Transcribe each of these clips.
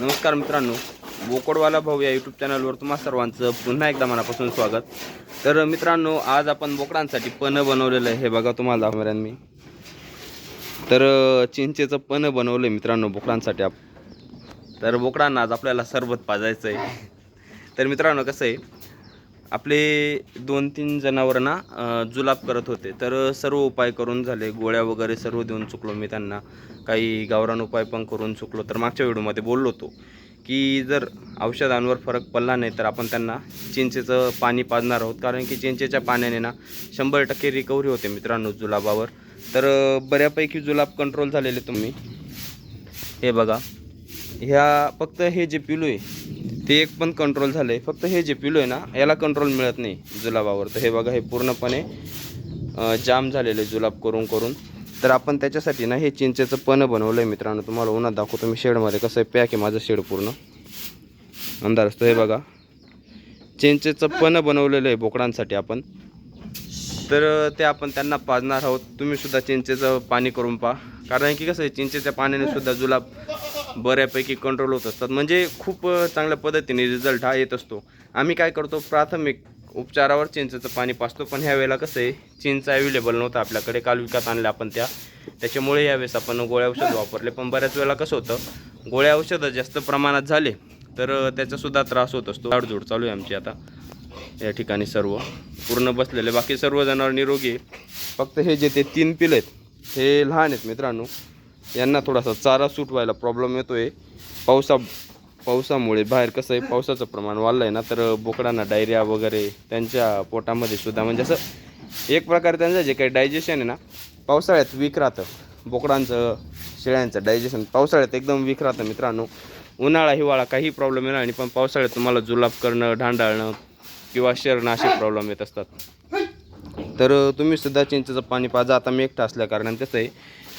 नमस्कार मित्रांनो बोकडवाला भाऊ या यूट्यूब चॅनलवर तुम्हा सर्वांचं पुन्हा एकदा मनापासून स्वागत. तर मित्रांनो आज आपण बोकडांसाठी पणं बनवलेलं आहे. हे बघा तुम्हाला दाखवणार मी. तर चिंचेचं पणं बनवलं आहे मित्रांनो बोकडांसाठी आप तर बोकडांना आज आपल्याला सरबत पाजायचं आहे तर मित्रांनो कसं आहे? आपले दोन तीन जनावर ना जुलाब करत होते. तर सर्व उपाय करून झाले. गोळ्या वगैरे सर्व देऊन चुकलो मी त्यांना. काही गावरान उपाय पण करून चुकलो. तर मागच्या व्हिडिओमध्ये बोललो होतो की जर औषधांवर फरक पडला नाही तर आपण त्यांना चिंचेचं पाणी पाजणार आहोत. कारण की चिंचेच्या पाण्याने ना शंभर टक्के रिकव्हरी होते मित्रांनो जुलाबावर. तर बऱ्यापैकी जुलाब कंट्रोल झालेले तुम्ही. हे बघा. ह्या फक्त हे जे पिलू आहे ते एक पण कंट्रोल झालं आहे फक्त हे जे पिलो आहे ना याला कंट्रोल मिळत नाही जुलाबावर. तर हे बघा हे पूर्णपणे जाम झालेलं आहे जुलाब करून करून. तर आपण त्याच्यासाठी ना हे चिंचेचं पण बनवलं आहे मित्रांनो. तुम्हाला उन्हात दाखवतो मी शेडमध्ये. कसं आहे पॅक आहे माझं शेड पूर्ण. अंधार असतो हे बघा. चिंचेचं पणं बनवलेलं आहे बोकडांसाठी आपण. तर ते आपण त्यांना पाजणार आहोत. तुम्हीसुद्धा चिंचेचं पाणी करून पहा. कारण की कसं आहे चिंचेच्या पाण्याने सुद्धा जुलाब बऱ्यापैकी कंट्रोल होत असतात. म्हणजे खूप चांगल्या पद्धतीने रिझल्ट हा येत असतो. आम्ही काय करतो प्राथमिक उपचारावर चिंचेचं पाणी पाचतो पण ह्या वेळेला कसं आहे चिंच अवेलेबल नव्हतं आपल्याकडे. काल विकत आणल्या आपण त्या. त्याच्यामुळे यावेळेस आपण गोळ्या औषध वापरले. पण बऱ्याच वेळेला कसं होतं गोळ्या औषधं जास्त प्रमाणात झाले तर त्याचासुद्धा त्रास होत असतो. झाडझूड चालू आहे आमची आता. या ठिकाणी सर्व पूर्ण बसलेले. बाकी सर्व जनावर निरोगी फक्त हे जे ते तीन पिलं आहेत हे लहान आहेत मित्रांनो. यांना थोडासा चारा सूट व्हायला प्रॉब्लेम येतो आहे पावसा पावसामुळे बाहेर कसं आहे पावसाचं प्रमाण वाढलं आहे ना तर बोकडांना डायरिया वगैरे त्यांच्या पोटामध्ये सुद्धा म्हणजे असं एक प्रकारे त्यांचं जे काही डायजेशन आहे ना पावसाळ्यात वीक राहतं. बोकडांचं शेळ्यांचं डायजेशन पावसाळ्यात एकदम वीक राहतं मित्रांनो. उन्हाळा हिवाळा काही प्रॉब्लेम येणार नाही पण पावसाळ्यात तुम्हाला जुलाब करणं ढांडाळणं किंवा शरणं असे प्रॉब्लेम येत असतात. तर तुम्ही सुद्धा चिंचेचं पाणी पाजा. आता मी एकटा असल्या कारणाने त्याचं आहे.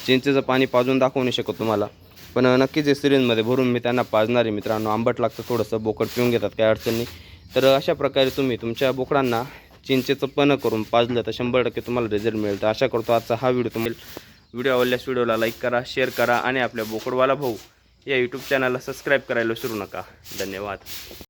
चिंचेचं पाणी पाजून दाखवू नाही शकत तुम्हाला. पण नक्कीच हे सिरिंजमध्ये भरून मी त्यांना पाजणार आहे मित्रांनो. आंबट लागतं थोडंसं बोकड पिऊन घेतात काही अडचण नाही. तर अशा प्रकारे तुम्ही तुमच्या बोकडांना चिंचेचं पण करून पाजलं तर शंभर टक्के तुम्हाला रिझल्ट मिळेल. तर आशा करतो आजचा हा व्हिडिओ तुम्हाला व्हिडिओ आवडल्यास व्हिडिओला लाईक करा शेअर करा आणि आपल्या बोकडवाला भाऊ या यूट्यूब चॅनलला सबस्क्राईब करायला विसरू नका. धन्यवाद.